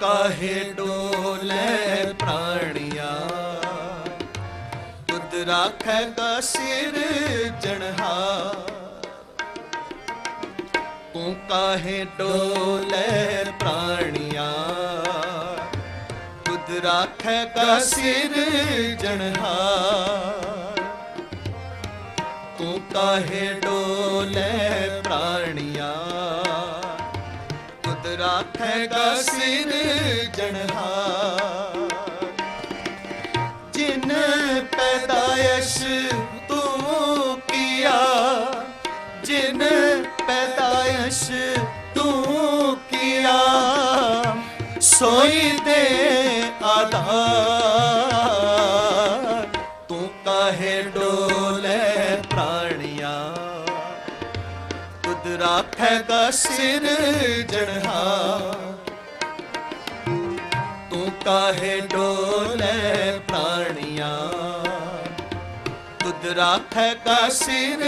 ਕਾਹੇ ਡੋਲੇ ਪ੍ਰਾਣੀਆਂ? ਤੁਧ ਰਾਖੈ ਕਾ ਸਿਰ ਜਣਹਾਰ ਤੂੰ ਕਾਹੇ ਡੋਲੇ ਪ੍ਰਾਣੀਆਂ? ਤੁਧ ਰਾਖੈ ਕਾ ਸਿਰ ਜਣਹਾਰ ਤੂੰ ਕਾਹੇ ਡੋਲੇ ਪ੍ਰਾਣੀਆਂ? ਤੁਧ ਰਾਖੇਗਾ ਜਣਹਾਰ ਜਿਨ ਪੈਦਾਇਸ਼ ਤੂੰ ਕੀਆ, ਜਿਨ ਪੈਦਾਇਸ਼ ਤੂੰ ਕੀਆ, ਸੋਈ ਦੇ ਆਧਾਰ। ਤੂੰ ਕਾਹੇ ਡੋਲੇ ਰਾਖੇਗਾ ਸਿਰ ਜਣਹਾਰ ਤੂੰ ਕਾਹੇ ਡੋਲੇ ਪ੍ਰਾਣੀਆਂ? ਤੁਧ ਰਾਖੇਗਾ ਸਿਰ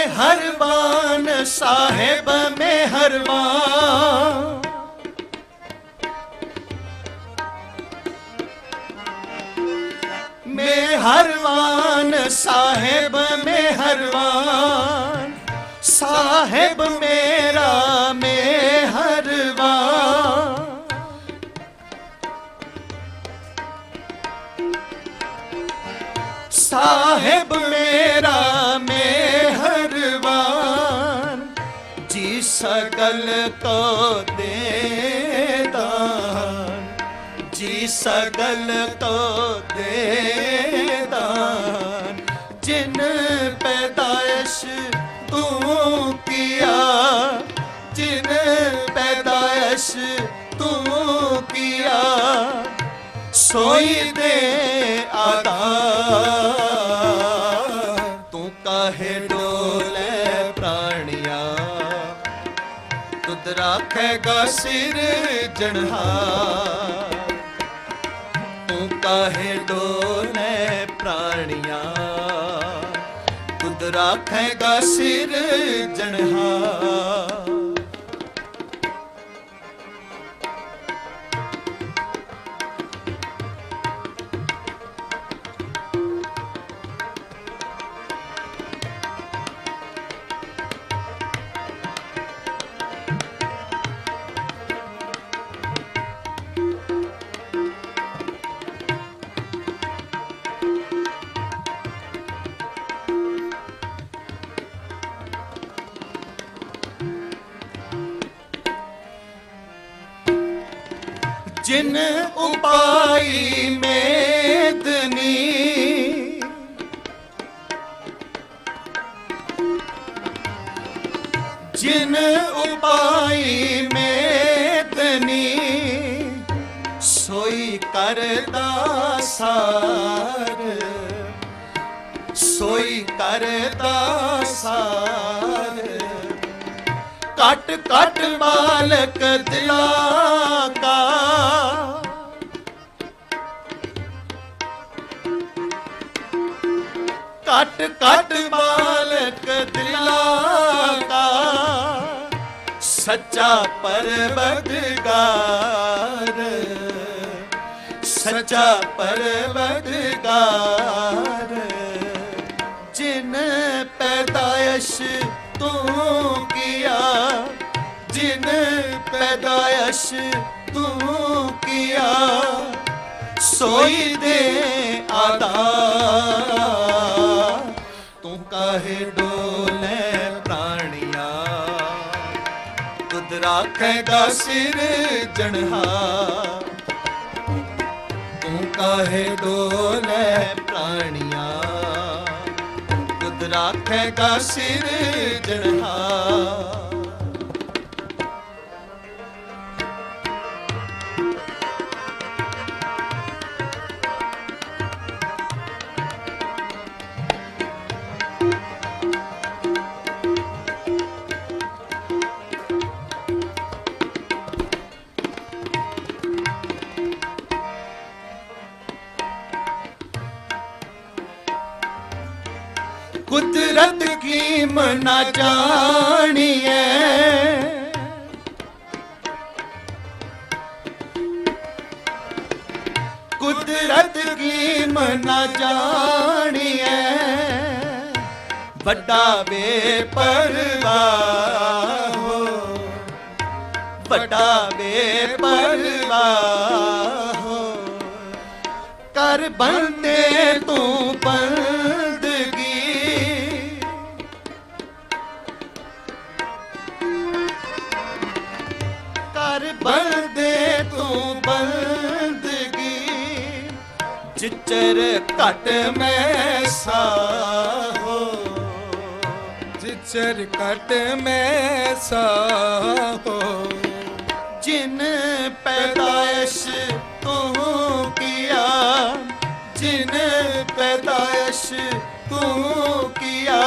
ਜਣਹਾਰ ਮਿਹਰਬਾਨ ਸਾਹਿਬ ਮਿਹਰਬਾਨ ਮਿਹਰਬਾਨ ਸਾਹਿਬ ਮਿਹਰਬਾਨ ਸਾਹਿਬ ਮੇਰਾ ਜੀ ਸਗਲ ਤੋ ਦੇਦਾਨ ਜੀ ਸਗਲ ਤੋ ਦੇਦਾਨ ਜਿਨ ਪੈਦਾਇਸ਼ ਤੂੰ ਕੀਆ। ਜਿਨ ਪੈਦਾਇਸ਼ ਤੂੰ ਕੀਆ। ਸੋਈ ਦੇ ਆਧਾਰ। ਤੁਧ ਸਿਰ ਜਣਹਾਰ ਤੂੰ ਕਾਹੇ ਡੋਲੇ ਪ੍ਰਾਣੀਆਂ। ਤੁਧ ਰਾਖੇਗਾ ਸਿਰ ਜਣਹਾਰ ਜਿਨ ਉਪਾਈ ਮੇਦਨੀ। ਜਿਨ ਉਪਾਈ ਮੇਦਨੀ ਸੋਈ ਕਰਦਾ ਸਾਰ। ਸੋਈ ਕਰਦਾ ਸਾਰ। ਕਟ ਕਟ ਮਾਲਕ ਦਿਲਾਂ ਕਾ। ਕਟ ਕਟ ਮਾਲਕ ਦਿਲਾਂ ਕਾ। ਸੱਚਾ ਪਰਵਦਗਾਰ ਸੱਚਾ ਪਰਵਦਗਾਰ ਤੂੰ ਕੀਆ? ਜਿਨ ਪੈਦਾਇਸ਼ ਤੂੰ ਕੀਆ? ਸੋਈ ਦੇ ਆਧਾਰ। ਤੂੰ ਕਹੇ ਡੋਲੇ ਪ੍ਰਾਣੀਆਂ? ਤੁਧ ਰਾਖੇਗਾ ਸਿਰ ਜਣਹਾਰ ਤੂੰ ਕਹੇ ਡੋਲੇ ਰਾਖੇਗਾ ਸਿਰ ਕੁਦਰਤ ਕੀਮ ਨਾ ਜਾਣੀਐ? ਕੁਦਰਤ ਕੀਮ ਨਾ ਜਾਣੀਐ? ਵੱਡਾ ਬੇਪਰਵਾਹ। ਹੋ ਵੱਡਾ ਬੇਪਰਵਾਹ। ਹੋ ਕਰ ਬੰਦੇ ਤੂੰ ਪਰ ਕਰ ਬੰਦੇ ਤੂੰ ਬੰਦਗੀ। ਜਿਚਰ ਘਟ ਮੈਂ ਸਾਹੋ ਜਿਚਰ ਕਟ ਮੈਂ ਸਾਹੋ ਜਿਨ ਪੈਦਾਇਸ਼ ਤੂੰ ਕੀਆ, ਜਿਨ ਪੈਦਾਇਸ਼ ਤੂੰ ਕੀਆ,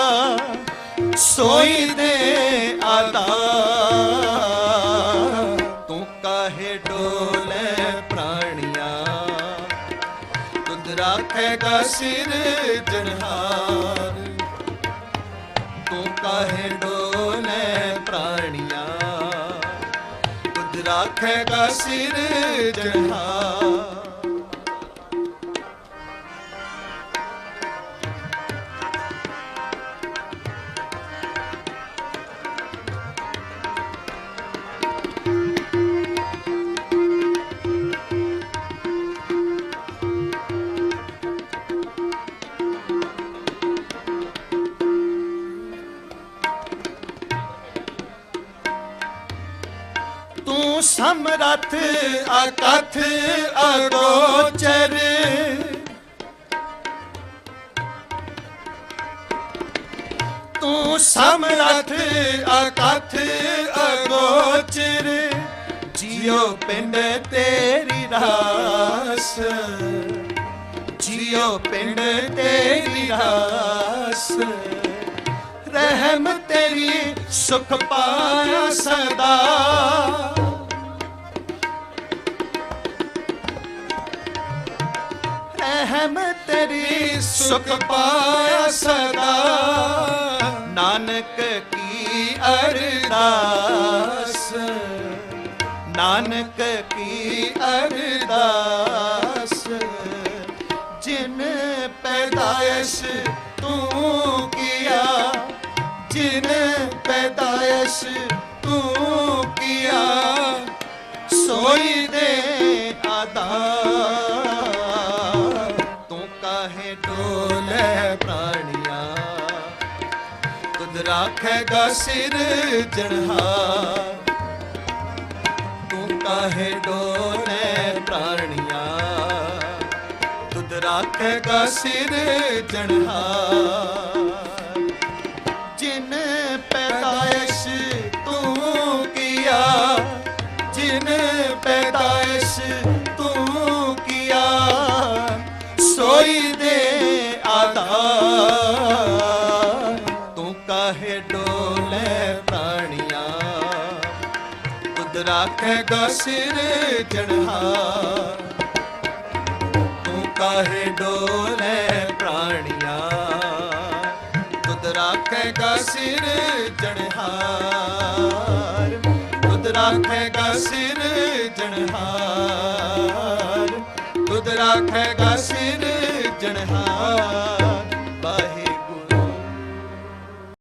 ਸੋਈ ਦੇ ਰਾਖੇਗਾ ਸਿਰ ਜਨਹਾਰ। ਤੂੰ ਕਾਹੇ ਡੋਲੇ ਪ੍ਰਾਣੀਆਂ। ਤੁਧ ਰਾਖੇਗਾ ਸਿਰ ਸਮਰਥ ਅਕਥ ਅਗੋਚਰ। ਤੂੰ ਸਮਰਥ ਅਕਥ ਅਗੋਚਰ। ਜਿਉ ਪਿੰਡ ਤੇਰੀ ਰਾਸ। ਜਿਉ ਪਿੰਡ ਤੇਰੀ ਰਾਸ। ਰਹਿਮ ਤੇਰੀ ਸੁਖ ਪਾਇਆ ਸਦਾ। ਰਹਿਮ ਤੇਰੀ ਸੁਖ ਪਾਇਆ ਸਦਾ। ਨਾਨਕ ਕੀ ਅਰਦਾਸ। ਨਾਨਕ ਕੀ ਅਰਦਾਸ। ਜਿਨ ਪੈਦਾਇਸ਼ ਤੂੰ ਕੀਆ। ਜਿਨ ਪੈਦਾਇਸ਼ ਤੂੰ ਕੀਆ। ਸੋਈ ਦੇ ਤੁਧ ਸਿਰ ਜਨਹਾਰ ਤੂੰ ਕਾਹੇ ਡੋਲੇ ਪ੍ਰਾਣੀਆਂ ਤੁਧ ਰਾਖੇਗਾ ਸਿਰ ਜਨਹਾਰ ਜਿਨ ਪੈਦਾਇਸ਼ ਤੂੰ ਕੀਆ, ਜਿਨ ਪੈਦਾਇਸ਼ ਤੂੰ ਕੀਆ, ਸੋਈ ਦੇ ਆਧਾਰ ਤੁਧ ਸਿਰ ਜਨਹਾਰ ਤੂੰ ਕਾਹੇ ਡੋਲੇ ਪ੍ਰਾਣੀਆਂ? ਤੁਧ ਰਾਖੇਗਾ ਸਿਰ ਜਨਹਾਰ ਤੁਧ ਰਾਖੇਗਾ ਸਿਰ ਜਨਹਾਰ ਤੁਧ ਰਾਖੇਗਾ ਸਿਰ ਜਨਹਾਰ